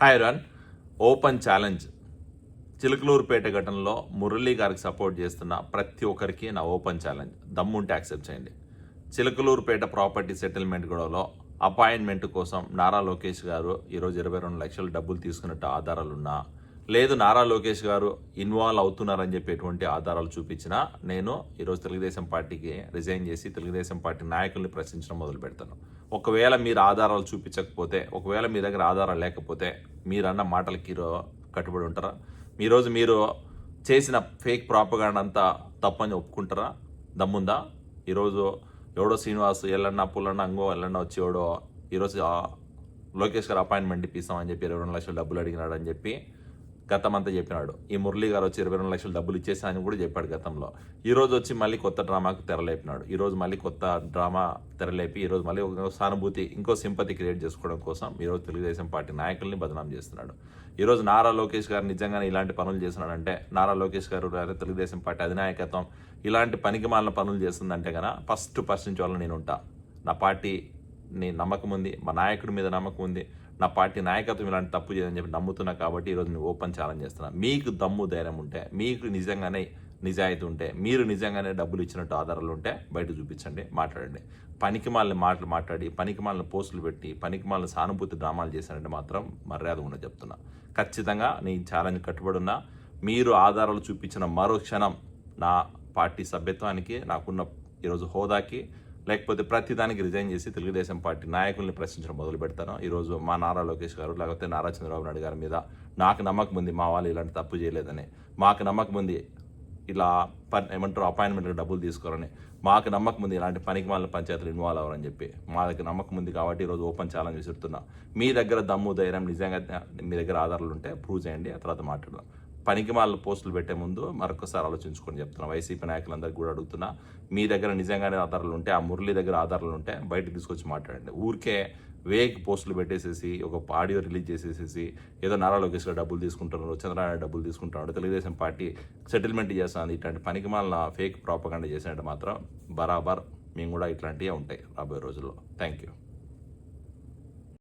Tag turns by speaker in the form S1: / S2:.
S1: Hi run open challenge Chilakaluripet ఘటనలో మురళీ గారికి support చేస్తున్న ప్రతి ఒక్కరికి నా ఓపెన్ ఛాలెంజ్ దమ్ముంటే యాక్సెప్ట్ చేయండి. చిలుకలూరుపేట ప్రాపర్టీ సెటిల్మెంట్ గొడవలో అపాయింట్మెంట్ కోసం నారా లోకేష్ గారు ఈరోజు ఇరవై రెండు లక్షలు డబ్బులు తీసుకున్నట్టు ఆధారాలు ఉన్నా లేదు నారా లోకేష్ గారు ఇన్వాల్వ్ అవుతున్నారని చెప్పి ఎటువంటి ఆధారాలు చూపించినా నేను ఈరోజు తెలుగుదేశం పార్టీకి రిజైన్ చేసి తెలుగుదేశం పార్టీ నాయకుల్ని ప్రశ్నించడం మొదలు పెడతాను. ఒకవేళ మీరు ఆధారాలు చూపించకపోతే ఒకవేళ మీ దగ్గర ఆధారాలు లేకపోతే మీరన్న మాటలకి కట్టుబడి ఉంటారా? ఈరోజు మీరు చేసిన ఫేక్ ప్రాపగాండ్ అంతా తప్పని ఒప్పుకుంటారా? దమ్ముందా? ఈరోజు ఎవడో శ్రీనివాస్ ఎల్లన్న పుల్లన్న అంగో ఎల్లన్న వచ్చి ఎవడో ఈరోజు లోకేష్ గారు అపాయింట్మెంట్ ఇప్పిస్తామని చెప్పి ఇరవై రెండు లక్షలు డబ్బులు అడిగినాడని చెప్పి గతమంతా చెప్పినాడు. ఈ మురళీ గారు వచ్చి ఇరవై రెండు లక్షలు డబ్బులు ఇచ్చేసానని కూడా చెప్పాడు గతంలో. ఈ రోజు వచ్చి మళ్ళీ కొత్త డ్రామాకు తెరలేపినాడు. ఈ రోజు మళ్ళీ కొత్త డ్రామా తెరలేపి ఈరోజు మళ్ళీ ఒక సానుభూతి ఇంకో సింపతి క్రియేట్ చేసుకోవడం కోసం ఈరోజు తెలుగుదేశం పార్టీ నాయకుల్ని బదనాం చేస్తున్నాడు. ఈరోజు నారా లోకేష్ గారు నిజంగానే ఇలాంటి పనులు చేస్తున్నాడంటే నారా లోకేష్ గారు తెలుగుదేశం పార్టీ అధినాయకత్వం ఇలాంటి పనికి మాలిన పనులు చేస్తుందంటే కనుక ఫస్ట్ ప్రశ్నించాలని నేను ఉంటా. నా పార్టీ నీ నమ్మకం ఉంది మా నాయకుడి మీద నమ్మకం ఉంది నా పార్టీ నాయకత్వం ఇలాంటి తప్పు చేయదని చెప్పి నమ్ముతున్నా కాబట్టి ఈరోజు నేను ఓపెన్ ఛాలెంజ్ చేస్తున్నా. మీకు దమ్ము ధైర్యం ఉంటే మీకు నిజంగానే నిజాయితీ ఉంటే మీరు నిజంగానే డబ్బులు ఇచ్చినట్టు ఆధారాలు ఉంటే బయట చూపించండి మాట్లాడండి. పనికి మాలిన మాటలు మాట్లాడి పనికి మాలిన పోస్టులు పెట్టి పనికి మాలిన సానుభూతి డ్రామాలు చేశారంటే మాత్రం మర్యాద ఉండదు చెప్తున్నా. ఖచ్చితంగా నేను ఛాలెంజ్ కట్టుబడి ఉన్నా మీరు ఆధారాలు చూపించిన మరో క్షణం నా పార్టీ సభ్యత్వానికి నాకున్న ఈరోజు హోదాకి లేకపోతే ప్రతిదానికి రిజైన్ చేసి తెలుగుదేశం పార్టీ నాయకుల్ని ప్రశ్నించడం మొదలు పెడతాను. ఈరోజు మా నారా లోకేష్ గారు లేకపోతే నారా చంద్రబాబు నాయుడు గారి మీద నాకు నమ్మకం ఉంది మా వాళ్ళు ఇలాంటి తప్పు చేయలేదని. మాకు నమ్మకం ఉంది ఇలా పని ఏమంటారు అపాయింట్మెంట్కి డబ్బులు తీసుకోవాలని మాకు నమ్మకం ఉంది ఇలాంటి పనికి వాళ్ళ పంచాయతీలు ఇన్వాల్వ్ అవ్వరని చెప్పి. మా దగ్గర నమ్మకం ఉంది కాబట్టి ఈరోజు ఓపెన్ ఛాలెంజ్ విసురుతున్నా. మీ దగ్గర దమ్ము ధైర్యం నిజంగా మీ దగ్గర ఆధారాలు ఉంటే ప్రూవ్ చేయండి ఆ తర్వాత మాట్లాడదాం. పనికిమాల పోస్టులు పెట్టే ముందు మరొకసారి ఆలోచించుకొని చెప్తున్నా. వైసీపీ నాయకులందరికీ కూడా అడుగుతున్నా మీ దగ్గర నిజంగానే ఆధారాలు ఉంటే ఆ మురళి దగ్గర ఆధారాలు ఉంటే బయటకు తీసుకొచ్చి మాట్లాడండి. ఊరికే వేగ్ పోస్టులు పెట్టేసేసి ఒక ఆడియో రిలీజ్ చేసేసేసి ఏదో నారా లోకేష్గా డబ్బులు తీసుకుంటున్నారు చంద్రనారాయణ డబ్బులు తీసుకుంటున్నాడు తెలుగుదేశం పార్టీ సెటిల్మెంట్ చేస్తుంది. ఇట్లాంటి పనికిమాలిన ఫేక్ ప్రాపగండ చేసినట్టు మాత్రం బరాబర్ మేము కూడా ఇట్లాంటివే ఉంటాయి రాబోయే రోజుల్లో. Thank you